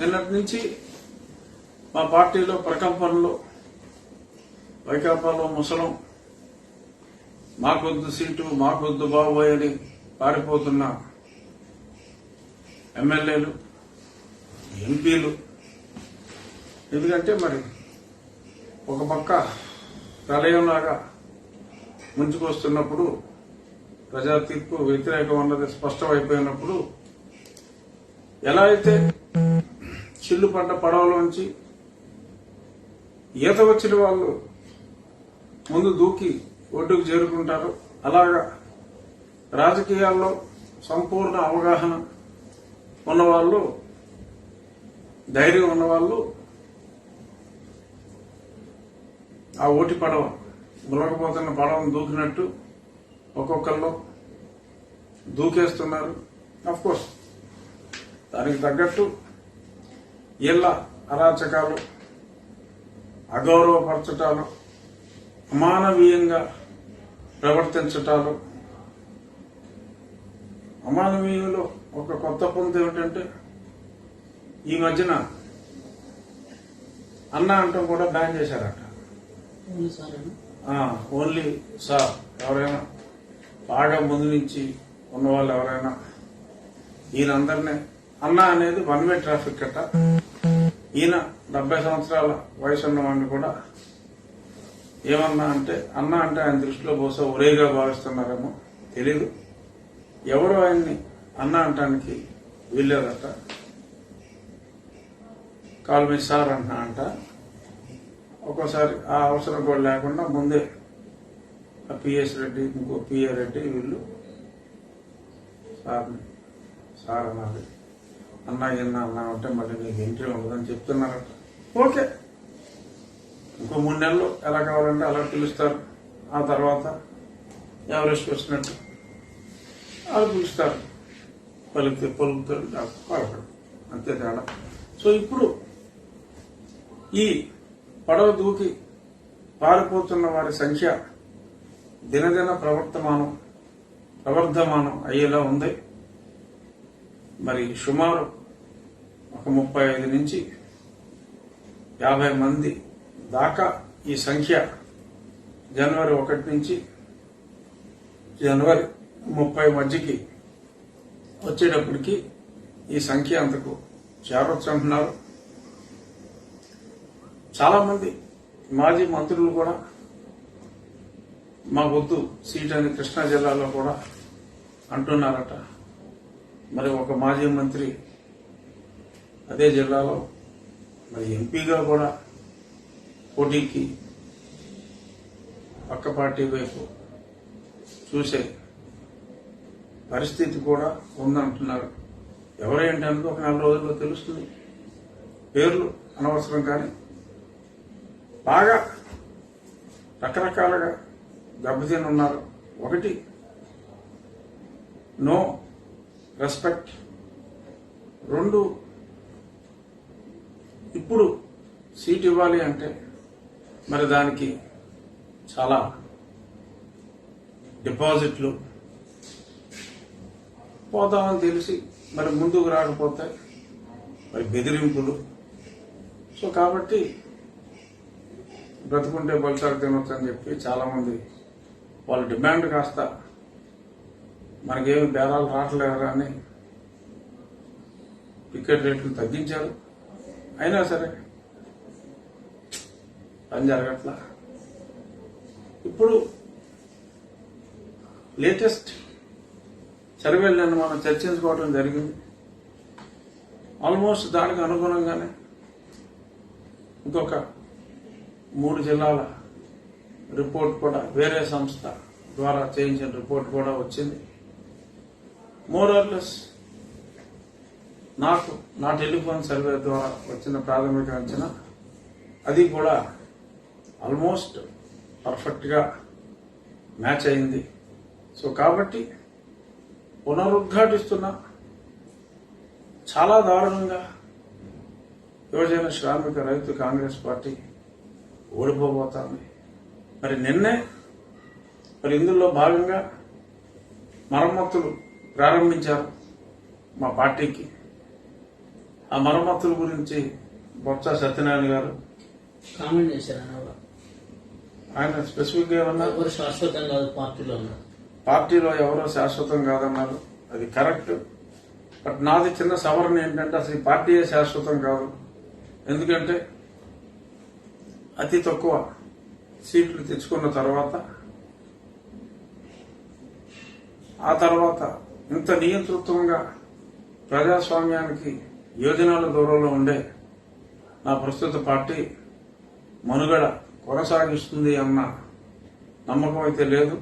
నిన్నటి నుంచి మా పార్టీలో ప్రకంపనలు వైకాపాలో ముసలం మాకొద్దు సీటు మాకొద్దు బాబోయ్ అని పారిపోతున్న ఎమ్మెల్యేలు ఎంపీలు. ఎందుకంటే మరి ఒక పక్క ప్రళయంలాగా ముంచుకొస్తున్నప్పుడు ప్రజా తీర్పు వ్యతిరేకం అన్నది స్పష్టమైపోయినప్పుడు ఎలా అయితే చిల్లు పడ్డ పడవలోంచి ఈత వచ్చిన వాళ్ళు ముందు దూకి ఒడ్డుకు చేరుకుంటారు. అలాగా రాజకీయాల్లో సంపూర్ణ అవగాహన ఉన్నవాళ్ళు ధైర్యం ఉన్నవాళ్ళు ఆ ఓటి పడవ ములగపోతున్న పడవను దూకినట్టు ఒక్కొక్కళ్ళు దూకేస్తున్నారు. అఫ్ కోర్స్ దానికి తగ్గట్టు ఇళ్ళ అరాచకాలు అగౌరవపరచటాలు అమానవీయంగా ప్రవర్తించటాలు. అమానవీయంలో ఒక కొత్త పొంత ఏమిటంటే ఈ మధ్యన అన్న అంటూ కూడా బ్యాన్ చేశారట. ఓన్లీ సార్ ఎవరైనా బాగా ముందు నుంచి ఉన్న వాళ్ళు ఎవరైనా ఈయనందరినీ అన్న అనేది వన్ వే ట్రాఫిక్ అట. ఈయన డెబ్బై సంవత్సరాల వయసు ఉన్నవాడిని కూడా ఏమన్నా అంటే అన్న అంటే ఆయన దృష్టిలో బహుశా ఒరేగా భావిస్తున్నారేమో తెలీదు. ఎవరు ఆయన్ని అన్న అంటానికి వీల్లేదట. కాల్ మీ సార్ అంటున్నా అంట. ఒక్కోసారి ఆ అవసరం కూడా లేకుండా ముందే ఆ పిఎస్ రెడ్డి ఇంకో పిఏ రెడ్డి వీళ్ళు సార్ సార్ అన్నది అన్నా ఇన్నా అన్నా అంటే మళ్ళీ నీకు ఎంట్రీ ఉండదని చెప్తున్నారట. ఓకే. ఇంకో మూడు నెలలు ఎలా కావాలంటే అలా పిలుస్తారు. ఆ తర్వాత ఎవరెస్ట్ వచ్చినట్టు అలా పిలుస్తారు. పలికితే పలుకుతారు లేకపోతే పలకడు అంతే తేడా. సో ఇప్పుడు ఈ పడవ దూకి పారిపోతున్న వారి సంఖ్య దినదిన ప్రవర్తమానం ప్రవర్ధమానం అయ్యేలా ఉంది. మరి సుమారు ఒక ముప్పై ఐదు నుంచి యాభై మంది దాకా ఈ సంఖ్య జనవరి ఒకటి నుంచి జనవరి ముప్పై మధ్యకి వచ్చేటప్పటికి ఈ సంఖ్య అంతకు చేరొచ్చు అంటున్నారు చాలామంది మాజీ మంత్రులు కూడా మా వద్దు సీట్ అని కృష్ణా జిల్లాలో కూడా అంటున్నారట. మరి ఒక మాజీ మంత్రి అదే జిల్లాలో మరి ఎంపీగా కూడా పోటీకి పక్క పార్టీ వైపు చూసే పరిస్థితి కూడా ఉందంటున్నారు. ఎవరేంటి ఒక నెల రోజుల్లో తెలుస్తుంది. పేర్లు అనవసరం కానీ బాగా రకరకాలుగా దెబ్బతిని ఉన్నారు ఒకటి నో రెస్పెక్ట్. రెండు ఇప్పుడు సీట్ ఇవ్వాలి అంటే మరి దానికి చాలా డిపాజిట్లు పోతామని తెలిసి మరి ముందుకు రాకపోతే మరి బెదిరింపులు. సో కాబట్టి బ్రతుకుంటే బలిసారి తినొచ్చు అని చెప్పి చాలామంది వాళ్ళ డిమాండ్ కాస్త మనకేమి బేరాలు రావట్లేదు అని టికెట్ రేట్లు తగ్గించారు. అయినా సరే పని జరగట్లా. ఇప్పుడు లేటెస్ట్ సర్వేలను మనం చర్చించుకోవడం జరిగింది. ఆల్మోస్ట్ దానికి అనుగుణంగానే ఇంకొక మూడు జిల్లాల రిపోర్ట్ కూడా వేరే సంస్థ ద్వారా చేయించిన రిపోర్ట్ కూడా వచ్చింది. మోరర్లెస్ నాకు నా టెలిఫోన్ సర్వే ద్వారా వచ్చిన ప్రాథమిక అంచనా అది కూడా ఆల్మోస్ట్ పర్ఫెక్ట్గా మ్యాచ్ అయింది. సో కాబట్టి పునరుద్ఘాటిస్తున్న చాలా దారుణంగా యువజన శ్రామిక రైతు కాంగ్రెస్ పార్టీ ఓడిపోబోతోంది. మరి నిన్నే మరి ఇందులో భాగంగా మరమ్మతులు ప్రారంభించారు మా పార్టీకి. ఆ మరమ్మతుల గురించి బొత్స సత్యనారాయణ గారు కామెంట్ చేశారు ఆయన స్పెసిఫిక్గా ఏమన్నారు? ఎవరు శాశ్వతం కాదు పార్టీలో పార్టీలో ఎవరో శాశ్వతం కాదన్నారు. అది కరెక్ట్. బట్ నాది చిన్న సవరణ ఏంటంటే అసలు ఈ పార్టీయే శాశ్వతం కాదు. ఎందుకంటే అతి తక్కువ సీట్లు తెచ్చుకున్న తర్వాత ఆ తర్వాత ఇంత నియంతృత్వంగా ప్రజాస్వామ్యానికి యోజనాల దూరంలో ఉండే నా ప్రస్తుత పార్టీ మనుగడ కొనసాగిస్తుంది అన్న నమ్మకం అయితే లేదు.